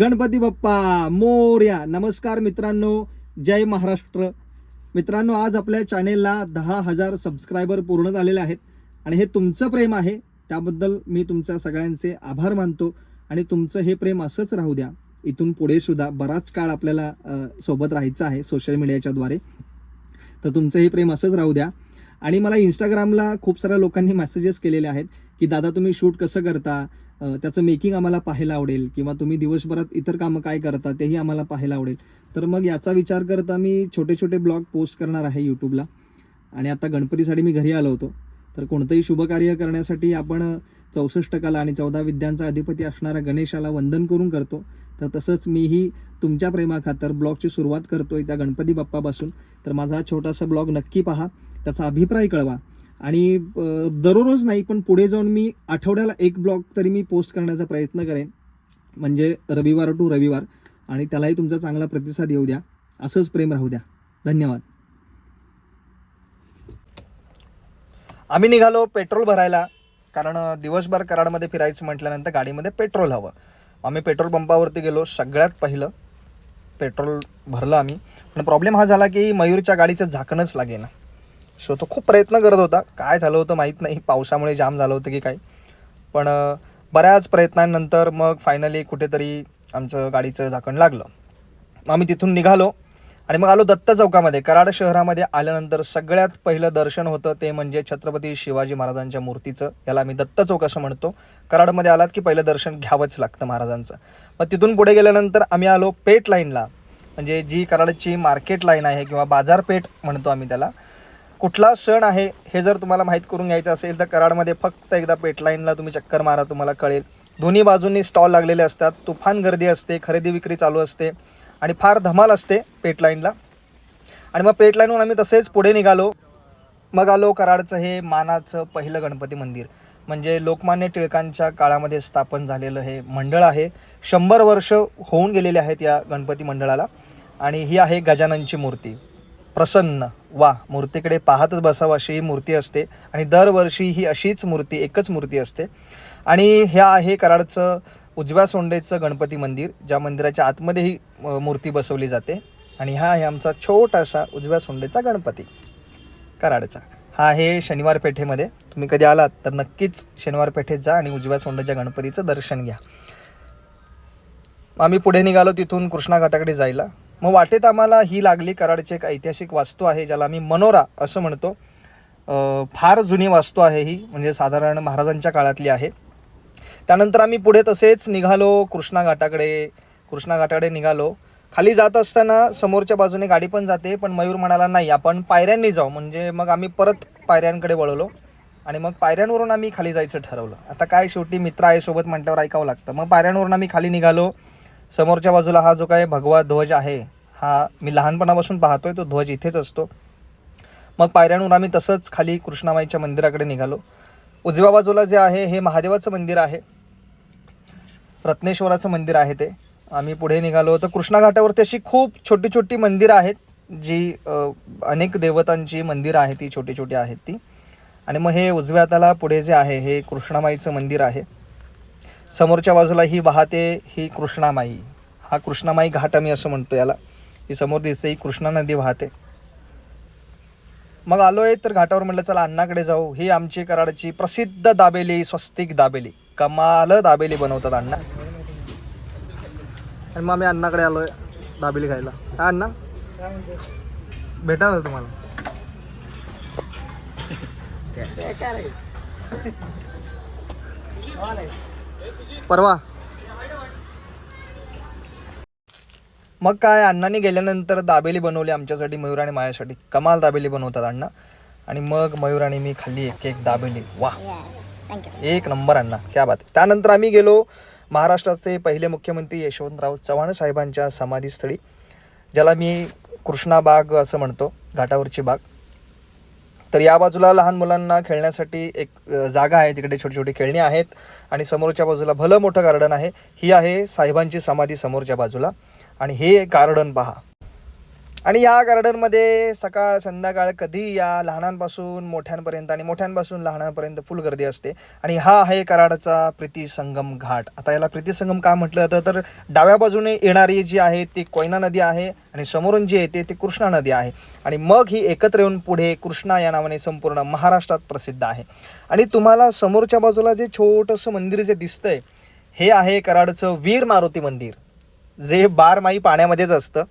गणपती बाप्पा मोर्या. नमस्कार मित्रांनो. जय महाराष्ट्र. मित्रांनो आज आपल्या चॅनेलला दहा हजार सबस्क्रायबर पूर्ण झालेले आहेत. आणि हे तुमचं प्रेम आहे. त्याबद्दल मी तुमच्या सगळ्यांचे आभार मानतो. आणि तुमचं हे प्रेम असंच राहू द्या. इथून पुढे सुद्धा बराच काळ आपल्याला सोबत राहायचं आहे सोशल मीडियाच्या द्वारे. तर तुमचं हे प्रेम असंच राहू द्या. आणि मला इंस्टाग्रामला खूप साऱ्या लोकांनी मेसेजेस केलेले आहेत. की दादा तुम्ही शूट कसं करता? त्याचं मेकिंग आम्हाला पाहायला आवडेल किंवा तुम्ही दिवसभरात इतर कामं काय करता तेही आम्हाला पाहायला आवडेल. तर मग याचा विचार करता मी छोटे छोटे ब्लॉग पोस्ट करणार आहे यूट्यूबला आणि आता गणपतीसाठी मी घरी आलो होतो. तर कोणतंही शुभकार्य करण्यासाठी आपण चौसष्ट कला आणि चौदा विद्यांचा अधिपती असणाऱ्या गणेशाला वंदन करून करतो. तर तसंच मीही तुमच्या प्रेमाखातर ब्लॉगची सुरुवात करतोय त्या गणपती बाप्पापासून. तर माझा हा छोटासा ब्लॉग नक्की पहा. त्याचा अभिप्राय कळवा. आणि दररोज नाही पण पुढे जाऊन मी आठवड्याला एक ब्लॉग तरी मी पोस्ट करण्याचा प्रयत्न करेन. म्हणजे रविवार टू रविवार. आणि त्यालाही तुमचा चांगला प्रतिसाद येऊ द्या. असंच प्रेम राहू द्या. धन्यवाद. आम्ही निघालो पेट्रोल भरायला. कारण दिवसभर कराडमध्ये फिरायचं म्हटल्यानंतर गाडीमध्ये पेट्रोल हवं. आम्ही पेट्रोल पंपावरती गेलो. सगळ्यात पहिलं पेट्रोल भरलं आम्ही. पण प्रॉब्लेम हा झाला की मयूरच्या गाडीचं झाकणच लागेना. सो तो खूप प्रयत्न करत होता. काय झालं होतं माहीत नाही. पावसामुळे जाम झालं होतं की काय. पण बऱ्याच प्रयत्नांनंतर मग फायनली कुठेतरी आमचं गाडीचं झाकण लागलं. मग आम्ही तिथून निघालो आणि मग आलो दत्त चौकामध्ये. कराड शहरामध्ये आल्यानंतर सगळ्यात पहिलं दर्शन होतं ते म्हणजे छत्रपती शिवाजी महाराजांच्या मूर्तीचं. याला आम्ही दत्त चौक असं म्हणतो. कराडमध्ये आलात की पहिलं दर्शन घ्यावंच लागतं महाराजांचं. मग तिथून पुढे गेल्यानंतर आम्ही आलो पेठ लाईनला. म्हणजे जी कराडची मार्केट लाईन आहे किंवा बाजारपेठ म्हणतो आम्ही त्याला. कुठला सण आहे हे जर तुम्हाला माहीत करून घ्यायचं असेल तर कराडमध्ये फक्त एकदा पेटलाईनला तुम्ही चक्कर मारा तुम्हाला कळेल. दोन्ही बाजूंनी स्टॉल लागलेले असतात. तुफान गर्दी असते खरेदी विक्री चालू असते आणि फार धमाल असते पेटलाईनला आणि मग पेटलाईनहून आम्ही तसेच पुढे निघालो. मग आलो कराडचं हे मानाचं पहिलं गणपती मंदिर. म्हणजे लोकमान्य टिळकांच्या काळामध्ये स्थापन झालेलं हे मंडळ आहे. शंभर वर्ष होऊन गेलेले आहेत या गणपती मंडळाला. आणि ही आहे गजाननची मूर्ती. प्रसन्न. वा मूर्तीकडे पाहतच बसावं अशी ही मूर्ती असते आणि दरवर्षी ही अशीच मूर्ती एकच मूर्ती असते. आणि ह्या आहे कराडचं उजव्या सोंडेचं गणपती मंदिर ज्या मंदिराच्या आतमध्ये ही मूर्ती बसवली जाते. आणि हा आहे आमचा छोटासा उजव्या सोंडेचा गणपती कराडचा. हा आहे शनिवार पेठेमध्ये. तुम्ही कधी आलात तर नक्कीच शनिवार पेठेत जा आणि उजव्या सोंडेच्या गणपतीचं दर्शन घ्या. आम्ही पुढे निघालो तिथून कृष्णा घाटाकडे जायला. मग वाटेत आम्हाला ही लागली कराडची एक ऐतिहासिक वास्तू आहे ज्याला आम्ही मनोरा असं म्हणतो. फार जुनी वास्तू आहे ही म्हणजे साधारण महाराजांच्या काळातली आहे. त्यानंतर आम्ही पुढे तसेच निघालो कृष्णा घाटाकडे कृष्णा घाटाकडे निघालो. खाली जात असताना समोरच्या बाजूने गाडी पण जाते पण मयूर म्हणाला नाही आपण पायऱ्यांनी जाऊ. म्हणजे मग आम्ही परत पायऱ्यांकडे वळलो आणि मग पायऱ्यांवरून आम्ही खाली जायचं ठरवलं. आता काय शेवटी मित्र आहे सोबत म्हटल्यावर ऐकावं लागतं. मग पायऱ्यांवरून आम्ही खाली निघालो. समोरच्या बाजूला हा जो काय भगवा ध्वज आहे हा मी लहानपणापासून पाहतोय तो ध्वज इथेच असतो. मग पायऱ्यांवरून आम्ही तसंच खाली कृष्णामाईच्या मंदिराकडे निघालो. उजव्या बाजूला जे आहे हे महादेवाचं मंदिर आहे. रत्नेश्वराचं मंदिर आहे ते. आम्ही पुढे निघालो. तर कृष्णा घाटावरती अशी खूप छोटी छोटी मंदिरं आहेत जी अनेक देवतांची मंदिरं आहेत ती छोटी छोटी आहेत ती. आणि मग हे उजव्या हाताला पुढे जे आहे हे कृष्णामाईचं मंदिर आहे. समोरच्या बाजूला ही वाहते ही कृष्णामाई. हा कृष्णामाई घाट आम्ही असं म्हणतो याला. ही समोर दिसते ही कृष्णा नदी वाहते. मग आलोय तर घाटावर म्हटलं चला अण्णाकडे जाऊ. ही आमची कराडची प्रसिद्ध दाबेली स्वस्तिक दाबेली. कमाल दाबेली बनवतात अण्णा. आणि मग आम्ही अण्णाकडे आलोय दाबेली खायला. हा अण्णा? भेटाल तुम्हाला? परवा. मग काय अण्णांनी गेल्यानंतर दाबेली बनवली आमच्यासाठी मयूर आणि माझ्यासाठी कमाल दाबेली बनवतात अण्णा. आणि मग मयूर आणि मी खाल्ली एक एक दाबेली. वा. एक नंबर अण्णा. क्या बात. त्यानंतर आम्ही गेलो महाराष्ट्राचे पहिले मुख्यमंत्री यशवंतराव चव्हाण साहेबांच्या समाधीस्थळी ज्याला मी कृष्णा बाग असं म्हणतो घाटावरची बाग. तर या बाजूला लहान मुलांना खेळण्यासाठी एक जागा आहे. तिकडे छोटी छोटी खेळणी आहेत आणि समोरच्या बाजूला भलं मोठं गार्डन आहे. ही आहे साहेबांची समाधी समोरच्या बाजूला. आणि हे गार्डन पहा. आणि या गार्डनमध्ये सकाळ संध्याकाळ कधी या लहानांपासून मोठ्यांपर्यंत आणि मोठ्यांपासून लहानांपर्यंत फुल गर्दी असते. आणि हा आहे कराडचा प्रीती संगम घाट. आता याला प्रीतीसंगम का म्हटलं जातं? तर डाव्या बाजूने येणारी जी आहे ती कोयना नदी आहे आणि समोरून जी येते ती कृष्णा नदी आहे. आणि मग ही एकत्र येऊन पुढे कृष्णा या नावाने संपूर्ण महाराष्ट्रात प्रसिद्ध आहे. आणि तुम्हाला समोरच्या बाजूला जे छोटंसं मंदिर जे दिसतंय हे आहे कराडचं वीर मारुती मंदिर. जे बारमाही पाण्यामध्येच असतं.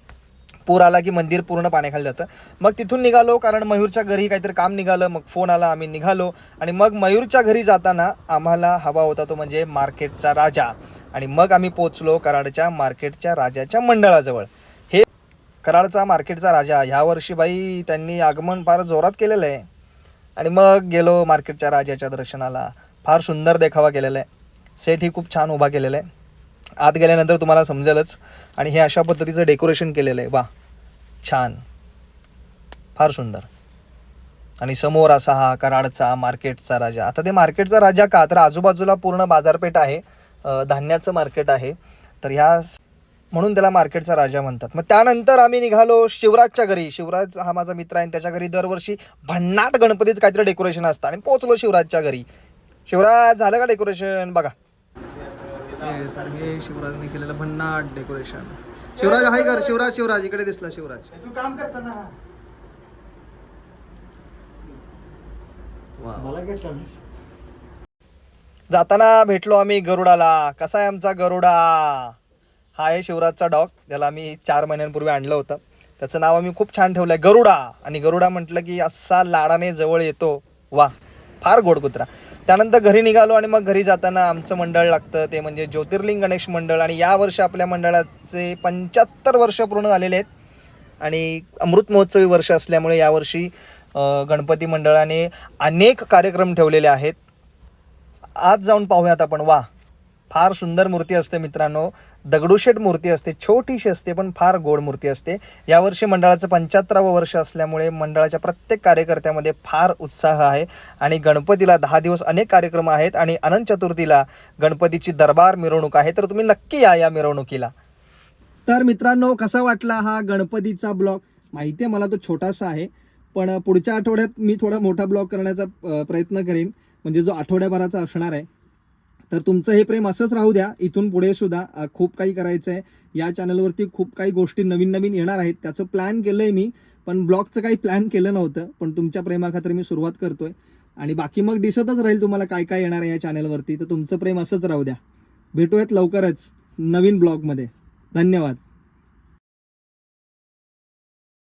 पूर आला की मंदिर पूर्ण पाण्याखाली जातं. मग तिथून निघालो कारण मयूरच्या घरी काहीतरी काम निघालं. मग फोन आला आम्ही निघालो. आणि मग मयूरच्या घरी जाताना आम्हाला हवा होता तो म्हणजे मार्केटचा राजा. आणि मग आम्ही पोचलो कराडच्या मार्केटच्या राजाच्या मंडळाजवळ. हे कराडचा मार्केटचा राजा. ह्या वर्षी बाई त्यांनी आगमन फार जोरात केलेलं आहे. आणि मग गेलो मार्केटच्या राजाच्या दर्शनाला. फार सुंदर देखावा केलेला आहे. सेट ही खूप छान उभा केलेला आहे. आत गेल्यानंतर तुम्हाला समजेलच. आणि हे अशा पद्धतीचं डेकोरेशन केलेलं आहे. वा छान. फार सुंदर. आणि समोर असा हा कराडचा मार्केटचा राजा. आता ते मार्केटचा राजा का? तर आजूबाजूला पूर्ण बाजारपेठ आहे. धान्याचं मार्केट आहे. तर ह्या म्हणून त्याला मार्केटचा राजा म्हणतात. मग त्यानंतर आम्ही निघालो शिवराजच्या घरी. शिवराज हा माझा मित्र आहे आणि त्याच्या घरी दरवर्षी भन्नाट गणपतीचं काहीतरी डेकोरेशन असतं. आणि पोचलो शिवराजच्या घरी. शिवराज झालं का डेकोरेशन? बघा. येस आणि हे शिवराजने केलेलं भन्नाट डेकोरेशन शिवराज हाय कर. शिवराज शिवराज इकडे दिसला शिवराज. तू काम करताना वा मला घेतलं नाहीस. जाताना भेटलो आम्ही गरुडाला. कसा आहे आमचा गरुडा? हा आहे शिवराजचा डॉग. त्याला आम्ही चार महिन्यांपूर्वी आणलं होतं. त्याचं नाव आम्ही खूप छान ठेवलं आहे गरुडा. आणि गरुडा म्हटलं की असा लाडाने जवळ येतो. वा फार गोड कुत्रा. त्यानंतर घरी निघालो आणि मग घरी जाताना आमचं मंडळ लागतं ते म्हणजे ज्योतिर्लिंग गणेश मंडळ. आणि यावर्षी आपल्या मंडळाचे पंच्याहत्तर वर्ष पूर्ण झालेले आहेत. आणि अमृत महोत्सवी वर्ष असल्यामुळे यावर्षी गणपती मंडळाने अनेक कार्यक्रम ठेवलेले आहेत. आज जाऊन पाहूयात आपण. वा फार सुंदर मूर्ती असते मित्रांनो. दगडूशेठ मूर्ती असते छोटीशी असते पण फार गोड मूर्ती असते. यावर्षी मंडळाचं पंच्याहत्तरावं वर्ष असल्यामुळे मंडळाच्या प्रत्येक कार्यकर्त्यामध्ये फार उत्साह आहे. आणि गणपतीला दहा दिवस अनेक कार्यक्रम आहेत आणि अनंत चतुर्थीला गणपतीची दरबार मिरवणूक आहे. तर तुम्ही नक्की या या मिरवणुकीला. तर मित्रांनो कसा वाटला हा गणपतीचा ब्लॉग? माहिती आहे मला तो छोटासा आहे. पण पुढच्या आठवड्यात मी थोडा मोठा ब्लॉग करण्याचा प्रयत्न करेन. म्हणजे जो आठवड्याभराचा असणार आहे तर तुमचं हे प्रेम असंच राहू द्या. इथून पुढे सुद्धा खूप काही करायचं आहे या चॅनलवरती खूप काही गोष्टी नवीन नवीन येणार आहेत. त्याचं प्लॅन केलं आहे मी पण ब्लॉगचं काही प्लॅन केलं नव्हतं. पण तुमच्या प्रेमाखातर मी सुरुवात करतोय. आणि बाकी मग दिसतच राहील तुम्हाला काय काय येणार आहे या चॅनलवरती तर तुमचं प्रेम असंच राहू द्या. भेटूयात लवकरच नवीन ब्लॉगमध्ये धन्यवाद.